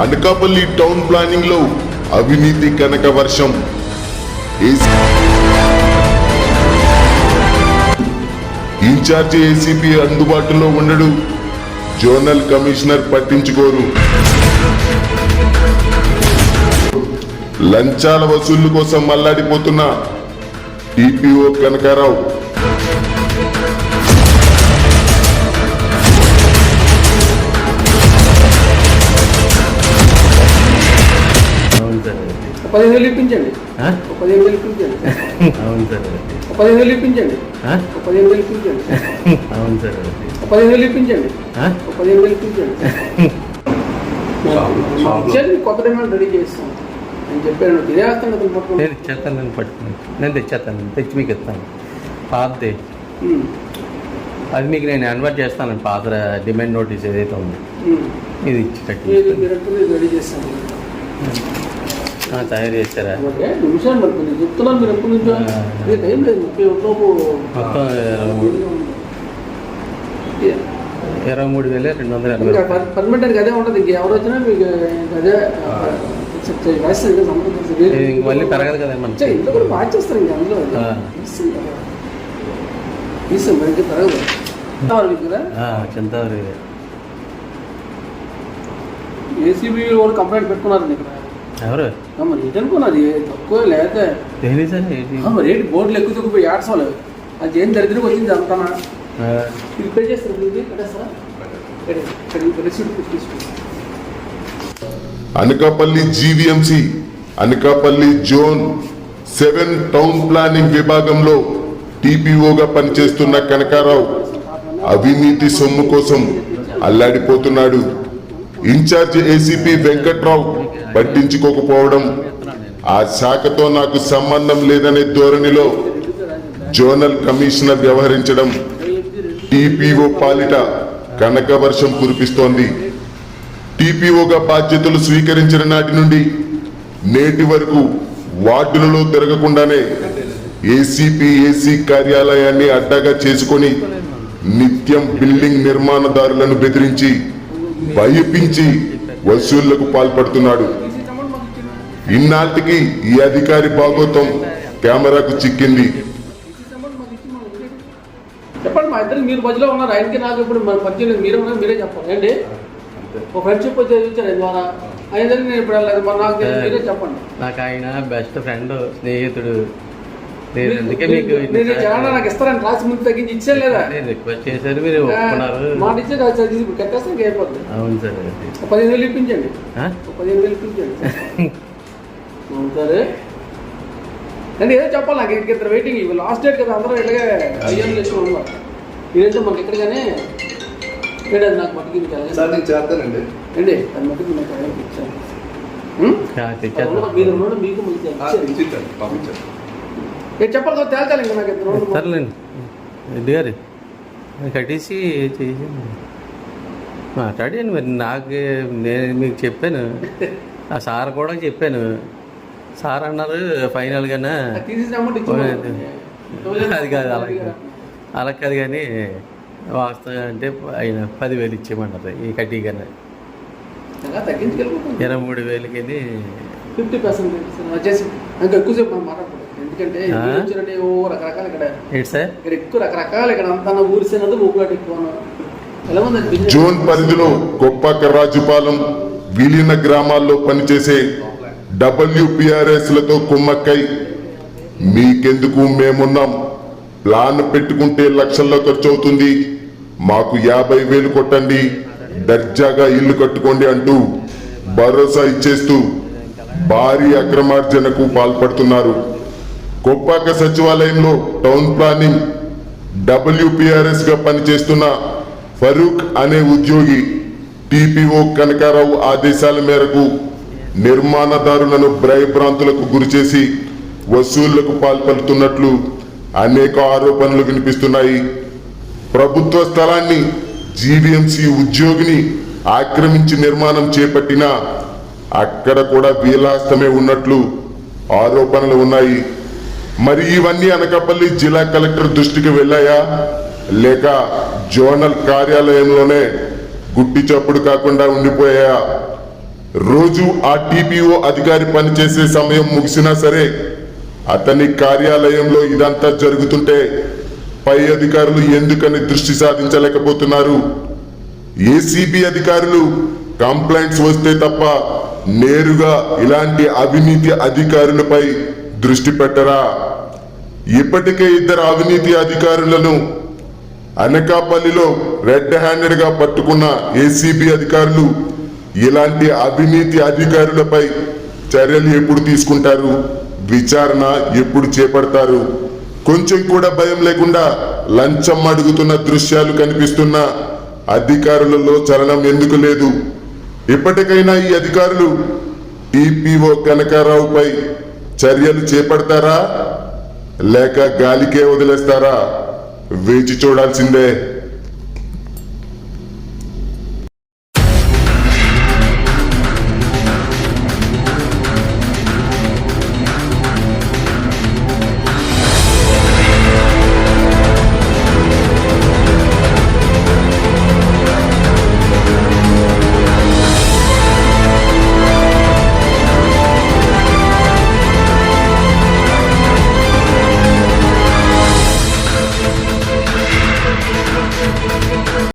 Anakapalli town ప్లానింగ్లో అవినీతి కనక వర్షం. ఏసీ ఇన్ఛార్జి ఏసీపీ అందుబాటులో ఉండడు. జోనల్ కమిషనర్ పట్టించుకోరు. లంచాల వసూళ్ళు కోసం మల్లాడిపోతున్న టీపీఓ కనకారావు. పదిహేను వేలు ఇప్పించండి. పదిహేను వేలు ఇప్పించండి. అవును సార్. పదిహేను వేలు ఇప్పించండి. పదిహేను వేలు ఇప్పించండి. అవును సార్. పదిహేను వేలు ఇప్పించండి. పదిహేను వేలు ఇప్పించండి. కొత్త డిమాండ్ రెడీ చేస్తాం. నేను చెప్పాను నేను ఇచ్చేస్తాను నేను పట్టుకుని నేను తెచ్చేస్తాను. తెచ్చి మీకు ఇస్తాను. పాతది. అది మీకు నేను అన్వర్ట్ చేస్తాను. పాత డిమాండ్ నోటీస్ ఏదైతే ఉందో. ఇది ఇచ్చి కట్టి మీరు డైరెక్టర్ ఇది రెడీ చేస్తాను. తయారు చేస్తారా? నిమిషాలు మరి చెప్తున్నాను మీరు ఎప్పటి నుంచో. టైం లేదు ముప్పై లోపు మొత్తం ఇరవై మూడు. వేల రెండు వందల ఎనభై ఇంకా రూపాయలు. పర్మనెంట్ అని అదే ఉంటుంది ఇంక ఎవరు వచ్చినా మీకు అదే మళ్ళీ పెరగదు కదా చే, ఇంట్లో కూడా బాగా చేస్తారు ఇంకా అందులో. ఇస్తాం మరి పెరగదు. మీకు చింతవరి ఏసీబీ వాళ్ళు కంప్లైంట్ పెట్టుకున్నారండి ఇక్కడ ఎవరు? మరి ఏంటి అనుకున్నది తక్కువ మరి ఏంటి బోర్డులు ఎక్కువ తక్కువ ఏడ్చాలి అది ఏం దరిద్రం వచ్చింది అంతనా పే చేస్తారు ఇది Anakapalli GVMC Anakapalli zone seven town planning విభాగంలో టీపీఓగా పనిచేస్తున్న కనకారావు అవినీతి సొమ్ము కోసం అల్లాడిపోతున్నాడు. ఇన్ఛార్జ్ ఏసీపీ వెంకట్రావు పట్టించుకోకపోవడం ఆ శాఖతో నాకు సంబంధం లేదనే ధోరణిలో జోనల్ కమిషనర్ వ్యవహరించడం టీపీఓ పాలిట కనక వర్షం కురిపిస్తోంది. టీపీఓగా బాధ్యతలు స్వీకరించిన నాటి నుండి నేటి వరకు వార్డులలో తిరగకుండానే ఏసీపీ ఏసీ కార్యాలయాన్ని అడ్డగా చేసుకొని నిత్యం బిల్డింగ్ నిర్మాణదారులను బెదిరించి భయపించి వసూళ్ళకు పాల్పడుతున్నాడు. ఇన్నాటికి ఈ అధికారి భాగోతం కెమెరాకు చిక్కింది. చెప్పండి మా ఇద్దరు మీరు మధ్యలో ఉన్నారు ఆయనకి నాకు ఇప్పుడు మన పరిచయం లేదు. మీరే ఉన్నారు మీరే చెప్పండి. ఏంటి? ఒక ఫ్రెండ్షిప్ ఆయన ద్వారా. ఆయన ఇప్పుడు వెళ్ళలేదు మరి నాకు మీరే చెప్పండి. నాకు ఆయన బెస్ట్ ఫ్రెండ్ స్నేహితుడు. నేను అందుకే మీకు జనాలు నాకు ఇస్తారని రాసి ముందు తగ్గించి ఇచ్చే లేదా? నేను రిక్వెస్ట్ చేశారు మీరు ఒప్పుకున్నారు. ఇప్పుడు కట్టేస్తే ఇంక అయిపోతుంది అవును సార్ పదిహేను వేలు ఇప్పించండి. పదిహేను వేలు ఇప్పించండి. అవును సార్. అంటే ఏదో చెప్పాలి నాకు ఇద్దరు వెయిటింగ్ ఇవి లాస్ట్ డేట్ కదా అందరూ ఇలాగే అయ్యాను తెచ్చుకోండి ఇదైతే మనకి ఎక్కడిగానే ఏంటి అది నాకు మట్టుకు సార్ నేను చేస్తానండి. ఏంటి? అది మట్టుకు నాకు ఇచ్చాను. మీరు మీకు ఇచ్చాను. తెచ్చిచ్చాను పంపించాను. ఏ చెప్పాలి తేల్చాలి ఇంకా నాకు. సర్లేండి గారు కట్టేసి మాట్లాడాను మరి నాకు నేను మీకు చెప్పాను. ఆ సార్ కూడా చెప్పాను. సార్ అన్నారు ఫైనల్గానే అది కాదు అలా అలా కాదు కానీ వాస్తవం అంటే ఆయన పదివేలు ఇచ్చేయమన్నారు ఈ కట్టిగానే తగ్గించుకెళ్ళిపోతుంది ఇరవై మూడు వేలకి ఫిఫ్టీ పర్సెంట్. వచ్చేసి ఇంకా ఎక్కువసేపు ఎందుకంటే రకరకాలు ఇక్కడ. ఇక్కడ ఎక్కువ రకరకాలు ఇక్కడ అంతా ఎక్కువ? జోన్ పరిధిలో గొప్పక రాజుపాలెం విలీన గ్రామాల్లో పనిచేసే డబ్ల్యూపిఆర్ఎస్లతో కుమ్మక్కై మీకెందుకు మేమున్నాం? ప్లాన్ పెట్టుకుంటే లక్షల్లో ఖర్చు అవుతుంది మాకు యాభై వేలు కొట్టండి. దర్జాగా ఇల్లు కట్టుకోండి అంటూ భరోసా ఇచ్చేస్తూ భారీ అక్రమార్జనకు పాల్పడుతున్నారు. కొప్పాక సచివాలయంలో టౌన్ ప్లానింగ్ డబ్ల్యూపిఆర్ఎస్గా పనిచేస్తున్న ఫరూక్ అనే ఉద్యోగి టీపీఓ కనకారావు ఆదేశాల మేరకు నిర్మాణదారులను భ్రాంతులకు గురిచేసి వసూళ్ళకు పాల్పడుతున్నట్లు అనేక ఆరోపణలు వినిపిస్తున్నాయి. ప్రభుత్వ స్థలాన్ని జీవీఎంసీ ఉద్యోగిని ఆక్రమించి నిర్మాణం చేపట్టినా అక్కడ కూడా వీలాస్తమే ఉన్నట్లు ఆరోపణలు ఉన్నాయి. మరి ఇవన్నీ అనకాపల్లి జిల్లా కలెక్టర్ దృష్టికి వెళ్ళాయా? లేక జోనల్ కార్యాలయంలోనే గుట్టి చప్పుడు కాకుండా ఉండిపోయాయా? రోజు ఆ టీపీఓ అధికారి పనిచేసే సమయం ముగిసినా సరే అతని కార్యాలయంలో ఇదంతా జరుగుతుంటే పై అధికారులు ఎందుకని దృష్టి సాధించలేకపోతున్నారు? ఏసీబీ అధికారులు కంప్లైంట్స్ వస్తే తప్ప నేరుగా ఇలాంటి అవినీతి అధికారులపై దృష్టి పెట్టరా? ఇప్పటికే ఇద్దరు అవినీతి అధికారులను అనకాపల్లిలో రెడ్ హ్యాండెడ్గా పట్టుకున్న ఏసీబీ అధికారులు ఇలాంటి అవినీతి అధికారులపై చర్యలు ఎప్పుడు తీసుకుంటారు? విచారణ ఎప్పుడు చేపడతారు? కొంచెం కూడా భయం లేకుండా లంచం అడుగుతున్న దృశ్యాలు కనిపిస్తున్న అధికారులలో చలనం ఎందుకు లేదు? ఇప్పటికైనా ఈ అధికారులు టీపీఓ కనకారావుపై చర్యలు చేపడతారా? లేక గాలికే వదిలేస్తారా? వేచి చూడాల్సిందే.